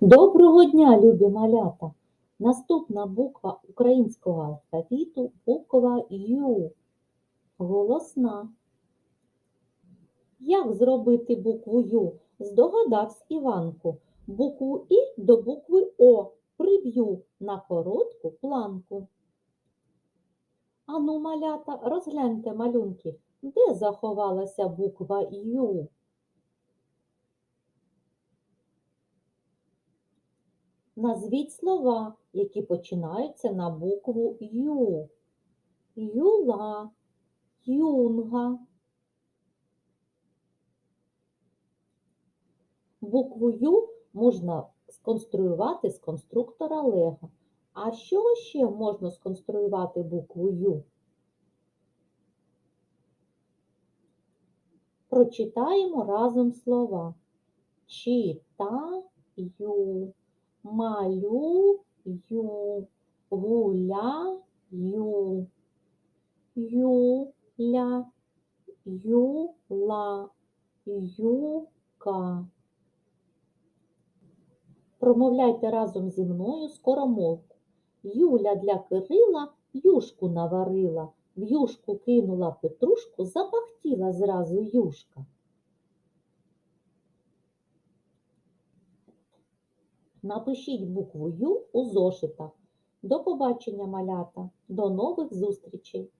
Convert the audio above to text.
Доброго дня, любі малята! Наступна буква українського алфавіту буква Ю. Голосна. Як зробити букву Ю? Здогадався Іванку. Букву І до букви О приб'ю на коротку планку. Ану, малята, розгляньте малюнки, де заховалася буква Ю? Назвіть слова, які починаються на букву Ю. Юла, юнга. Букву Ю можна сконструювати з конструктора Лего. А чого ще можна сконструювати букву Ю? Прочитаємо разом слова. Читаю, малюю, гуляю, юля, юла, юка. Промовляйте разом зі мною скоромовку. Юля для Кирила юшку наварила, в юшку кинула петрушку, запахтіла зразу юшка. Напишіть букву Ю у зошитах. До побачення, малята, до нових зустрічей!